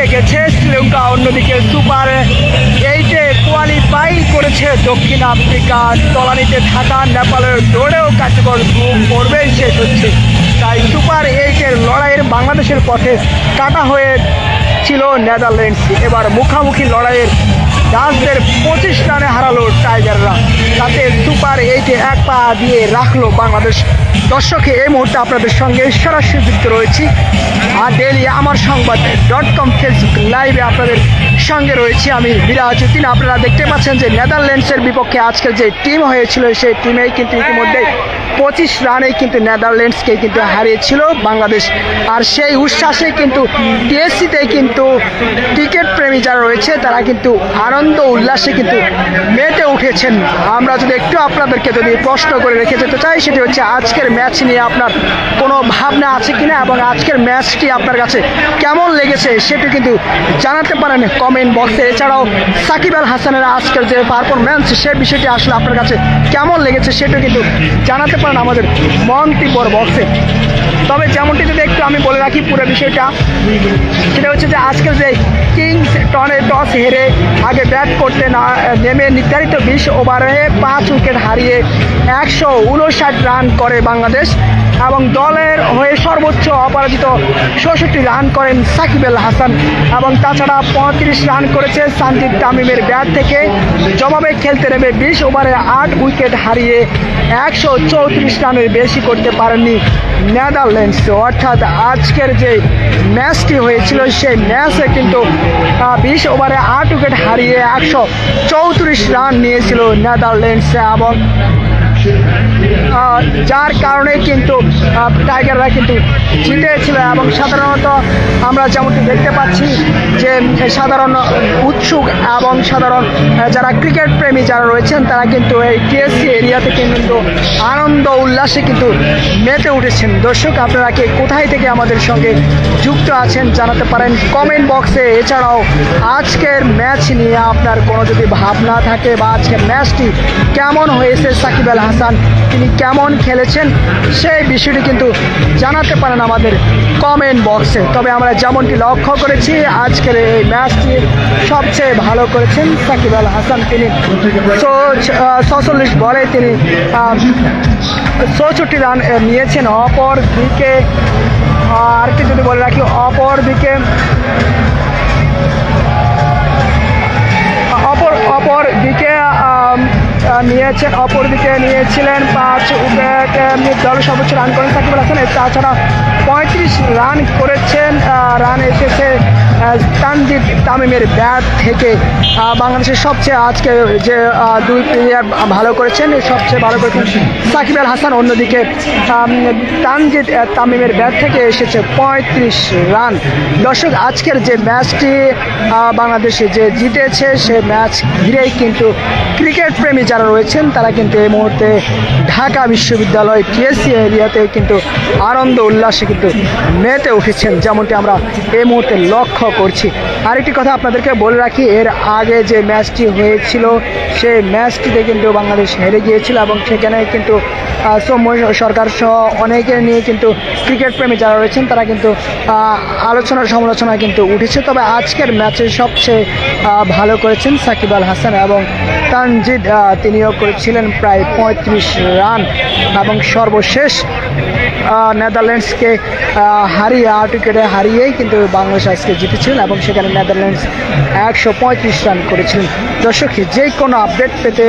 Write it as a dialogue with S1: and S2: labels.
S1: আটকে গেছে, শ্রীলঙ্কা অন্যদিকে সুপার এইটে কোয়ালিফাই করেছে দক্ষিণ আফ্রিকা। তলানিতে থাকা নেপালের দৌড়েও কার্যকর গ্রুপ পর্বেই শেষ হচ্ছে। তাই সুপার এইটের লড়াইয়ের বাংলাদেশের পথে কাটা হয়ে ছিল নেদারল্যান্ডস। এবার মুখামুখি লড়াইয়ের ডাচদের পঁচিশ রানে হারালো টাইগাররা তাতে সুপার এইটে এক পা দিয়ে রাখল বাংলাদেশ। দর্শকে এই মুহূর্তে আপনাদের সঙ্গে সরাসরি যুক্ত রয়েছি। আর ডেলি আমার সংবাদ ডট কম ফেসবুক লাইভে আপনাদের সঙ্গে রয়েছি আমি বিরাজুদ্দিন আপনারা দেখতে পাচ্ছেন যে নেদারল্যান্ডসের বিপক্ষে আজকের যে টিম হয়েছিল সেই টিমেই কিন্তু ইতিমধ্যে পঁচিশ রানে কিন্তু নেদারল্যান্ডসকে কিন্তু হারিয়েছিল বাংলাদেশ। আর সেই উচ্ছ্বাসে কিন্তু টিএসসিতে কিন্তু ক্রিকেট প্রেমী যারা রয়েছে, তারা কিন্তু আনন্দ উল্লাসে কিন্তু মেতে উঠেছেন। আমরা যদি একটু আপনাদেরকে যদি প্রশ্ন করে রেখে যেতে চাই, সেটি হচ্ছে আজকের ম্যাচ নিয়ে আপনার কোনো ভাবনা আছে কিনা এবং আজকের ম্যাচটি আপনার কাছে কেমন লেগেছে সেটি কিন্তু জানাতে পারেন কমেন্ট বক্সে। এছাড়াও সাকিব আল হাসানের আজকের যে পারফরম্যান্স, সে বিষয়টি আসলে আপনার কাছে কেমন লেগেছে সেটা কিন্তু জানাতে পারেন। আমাদের মন্তব্যর বক্সে। তবে যেমনটি যদি একটু আমি বলে রাখি পুরো বিষয়টা, সেটা হচ্ছে যে আজকের যে কিংস টনে টস হেরে আগে ব্যাট করতে না, নেমে নির্ধারিত বিশ ওভারে পাঁচ উইকেট হারিয়ে একশো উনষাট রান করে বাংলাদেশ। এবং দলের হয়ে সর্বোচ্চ অপরাজিত ষষট্টি রান করেন সাকিব আল হাসান। এবং তাছাড়া পঁয়ত্রিশ রান করেছে সানজিদ তামিমের ব্যাট থেকে। জবাবে খেলতে নেমে বিশ ওভারে আট উইকেট হারিয়ে একশো চৌত্রিশ রানের বেশি করতে পারেননি নেদারল্যান্ডস। অর্থাৎ আজকের যে ম্যাচটি হয়েছিল, সেই ম্যাচে কিন্তু বিশ ওভারে আট উইকেট হারিয়ে একশো চৌত্রিশ রান নিয়েছিল নেদারল্যান্ডস। এবং যার কারণে কিন্তু টাইগাররা কিন্তু জিতেছিল এবং সাধারণত আমরা যেমনটি দেখতে পাচ্ছি যে, সাধারণ উৎসুক এবং সাধারণ যারা ক্রিকেট প্রেমী যারা রয়েছেন, তারা কিন্তু এই টিএসসি এরিয়া থেকে কিন্তু আনন্দ, উল্লাসে কিন্তু মেতে উঠেছেন। দর্শক, আপনারা কে কোথায় থেকে আমাদের সঙ্গে যুক্ত আছেন জানাতে পারেন কমেন্ট বক্সে। এছাড়াও আজকের ম্যাচ নিয়ে আপনার কোনো যদি ভাবনা থাকে বা আজকের ম্যাচটি কেমন হয়েছে, সাকিব আল হাসান তিনি কেমন খেলেছেন সেই বিষয়টি কিন্তু জানাতে পারেন আমাদের কমেন্ট বক্সে তবে আমরা যেমনটি লক্ষ্য করেছি, আজকের এই ম্যাচটি সবচেয়ে ভালো করেছেন সাকিব আল হাসান তিনি। ছচল্লিশ বলে তিনি চৌষট্টি রান নিয়েছেন। অপর দিকে আর কি যদি বলে রাখি নিয়েছেন অপর দিকে নিয়েছিলেন পাঁচ উইকেট দল সর্বোচ্চ রান করেন সাকিব আল হাসান তাছাড়া পঁয়ত্রিশ রান করেছেন রান এসেছে তামিমের ব্যাট থেকে বাংলাদেশের সবচেয়ে আজকে যে দুই প্লেয়ার ভালো করেছেন, সবচেয়ে ভালো করেছেন সাকিব আল হাসান। অন্যদিকে তানজিদ তামিমের ব্যাট থেকে এসেছে পঁয়ত্রিশ রান। দর্শক, আজকের যে ম্যাচটি বাংলাদেশে যে জিতেছে, সে ম্যাচ ঘিরেই কিন্তু ক্রিকেট প্রেমী যারা রয়েছেন, তারা কিন্তু এই মুহূর্তে ঢাকা বিশ্ববিদ্যালয় টিএসসি এরিয়াতে কিন্তু আনন্দ, উল্লাসে কিন্তু মেতে উঠেছেন। যেমনটি আমরা এই মুহূর্তে লক্ষ্য করছি। আরেকটি কথা আপনাদেরকে বলে রাখি, এর আগে যে ম্যাচটি হয়েছিল, সেই ম্যাচটিতে কিন্তু বাংলাদেশ হেরে গিয়েছিল এবং সেখানে কিন্তু সৌম্য সরকার সহ অনেকে নিয়ে কিন্তু ক্রিকেট প্রেমী যারা রয়েছেন, তারা কিন্তু আলোচনা সমালোচনা কিন্তু উঠেছে। তবে আজকের ম্যাচে সবচেয়ে ভালো করেছেন সাকিব আল হাসান এবং তানজিদ তিনিও করেছিলেন প্রায় পঁয়ত্রিশ রান এবং সর্বশেষ নেদারল্যান্ডসকে হারিয়ে আট উইকেটে হারিয়েই কিন্তু বাংলাদেশ আজকে জিতেছিলেন এবং সেখানে নেদারল্যান্ডস একশো পঁয়ত্রিশ রান করেছিলেন। দর্শক, যে কোনো আপডেট পেতে